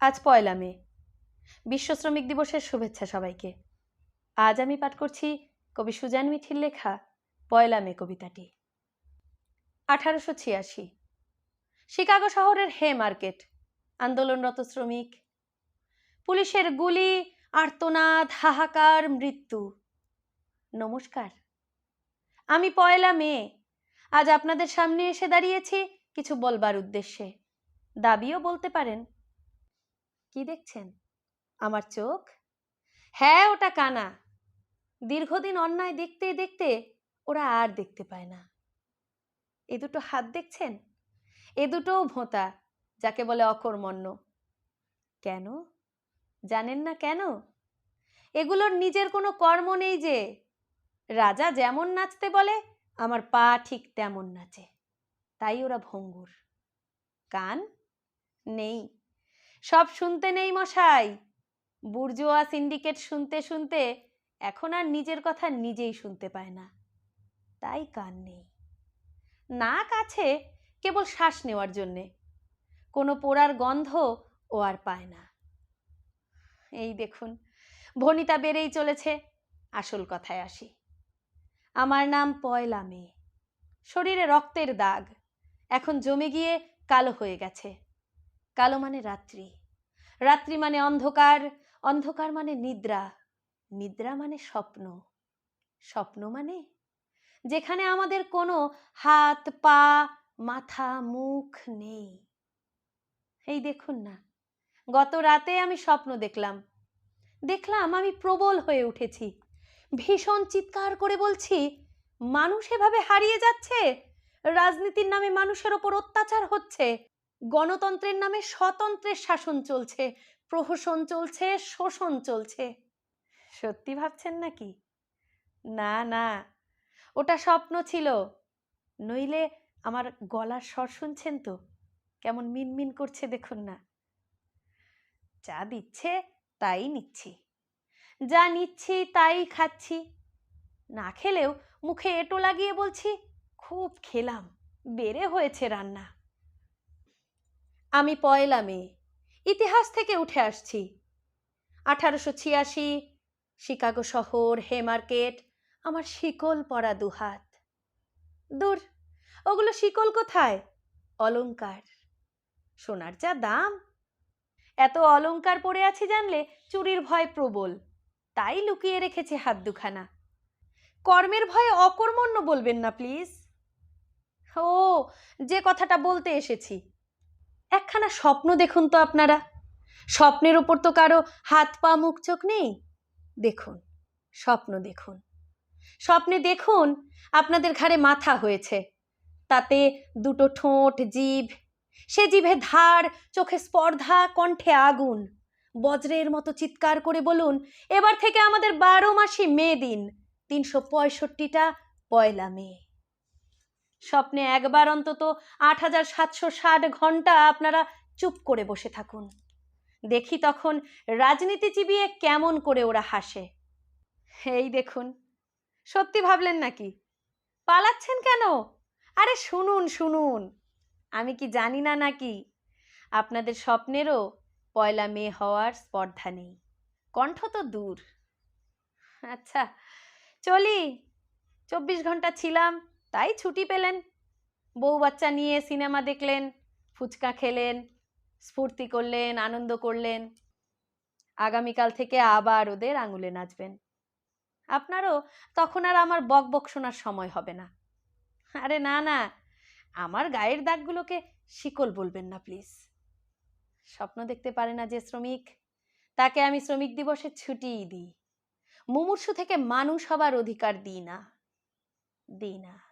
আজ পয়লা মে। বিশ্ব শ্রমিক দিবসের শুভেচ্ছা সবাইকে। আজ আমি পাঠ করছি কবি সুজান মিঠির লেখা পয়লা মে কবিতাটি। আঠারোশো ছিয়াশি। শিকাগো শহরের হে মার্কেট, আন্দোলনরত শ্রমিক। পুলিশের গুলি, আর্তনাদ, হাহাকার, মৃত্যু। নমস্কার। আমি পয়লা মে। আজ আপনাদের সামনে এসে দাঁড়িয়েছি কিছু বলবার উদ্দেশ্যে। দাবিও বলতে পারেন কি দেখছেন? আমার চোখ? হ্যাঁ ওটা কানা। দীর্ঘদিন অন্যায় দেখতে দেখতে ওরা আর দেখতে পায় না। এ দুটো হাত দেখছেন? এ দুটোও ভোঁতা, যাকে বলে অকর্মণ্য। কেন? জানেন না কেন? এগুলোর নিজের কোনো কর্ম নেই যে, রাজা যেমন নাচতে বলে, আমার পা ঠিক তেমন নাচে। তাই ওরা ভঙ্গুর। কান? নেই। সব শুনতে নেই মশাই। বুর্জোয়া সিন্ডিকেট শুনতে শুনতে এখন আর নিজের কথা নিজেই শুনতে পায় না। তাই কান নেই। নাক আছে কেবল শ্বাস নেওয়ার জন্যে। কোনো পোড়ার গন্ধ ও আর পায় না। এই দেখুন, ভনিতা বেড়েই চলেছে। আসল কথায় আসি। আমার নাম পয়লা মেয়ে শরীরে রক্তের দাগ। এখন জমে গিয়ে কালো হয়ে গেছে। কালো মানে রাত্রি। রাত্রি মানে অন্ধকার অন্ধকার মানে নিদ্রা। নিদ্রা মানে স্বপ্ন। স্বপ্ন মানে? যেখানে আমাদের কোনো হাত, পা, মাথা, মুখ নেই। এই দেখুন না, গত রাতে আমি স্বপ্ন দেখলাম। দেখলাম আমি প্রবল হয়ে উঠেছি। ভীষণ চিৎকার করে বলছি, মানুষ এভাবে হারিয়ে যাচ্ছে? রাজনীতির নামে মানুষের ওপর অত্যাচার হচ্ছে? গণতন্ত্রের নামে স্বতন্ত্রের শাসন চলছে, প্রহসন চলছে, শোষণ চলছে। সত্যি ভাবছেন নাকি? না না। ওটা স্বপ্ন ছিল। নইলে আমার গলার স্বর শুনছেন তো? কেমন মিনমিন করছে দেখুন না। যা দিচ্ছে তাই নিচ্ছি। যা নিচ্ছি তাই খাচ্ছি। না খেলেও মুখে এঁটো লাগিয়ে বলছি, খুব খেলাম, বেড়ে হয়েছে রান্না। আমি পয়লা মেয়ে ইতিহাস থেকে উঠে আসছি। আঠারোশো ছিয়াশি, শিকাগো শহর হে মার্কেট আমার শিকল পরা দুহাত। দূর, ওগুলো শিকল কোথায়? অলঙ্কার সোনার যা দাম? এত অলঙ্কার পরে আছি জানলে চুরির ভয় প্রবল, তাই লুকিয়ে রেখেছে হাত দুখানা কর্মের ভয়ে অকর্মণ্য বলবেন না, প্লিজ। ও, যে কথাটা বলতে এসেছি একখানা স্বপ্ন দেখুন তো আপনারা। স্বপ্নের ওপর তো কারও হাত পা, মুখ, চোখ নেই। দেখুন, স্বপ্ন দেখুন। স্বপ্নে দেখুন আপনাদের ঘাড়ে মাথা হয়েছে। তাতে দুটো ঠোঁট জিভ সে জিভে ধার, চোখে স্পর্ধা, কণ্ঠে আগুন। বজ্রের মতো চিৎকার করে বলুন, এবার থেকে আমাদের বারো মাসই মে দিন, তিনশো পঁয়ষট্টিটা পয়লা মে। স্বপ্নে একবার অন্তত আট হাজার সাতশো ষাট ঘণ্টা আপনারা চুপ করে বসে থাকুন। দেখি তখন রাজনীতি চিবিয়ে কেমন করে ওরা হাসে। এই দেখুন, সত্যি ভাবলেন নাকি? পালাচ্ছেন কেন? আরে শুনুন শুনুন। আমি কি জানি না নাকি? আপনাদের স্বপ্নেরও পয়লা মে হওয়ার স্পর্ধা নেই। কণ্ঠ তো দূর। আচ্ছা চলি। চব্বিশ ঘণ্টা ছিলাম। তাই ছুটি পেলেন। বউ বাচ্চা নিয়ে সিনেমা দেখলেন, ফুচকা খেলেন, স্ফূর্তি করলেন, আনন্দ করলেন। আগামীকাল থেকে আবার ওদের আঙুলে নাচবেন। আপনারও তখন আর আমার বক বক শোনার সময় হবে না। আরে না না, আমার গায়ের দাগগুলোকে শিকল বলবেন না, প্লিজ। স্বপ্ন দেখতে পারে না যে শ্রমিক, তাকে আমি শ্রমিক দিবসে ছুটিই দিই। মুমূর্ষু থেকে মানুষ হবার অধিকার দিই না দিই না।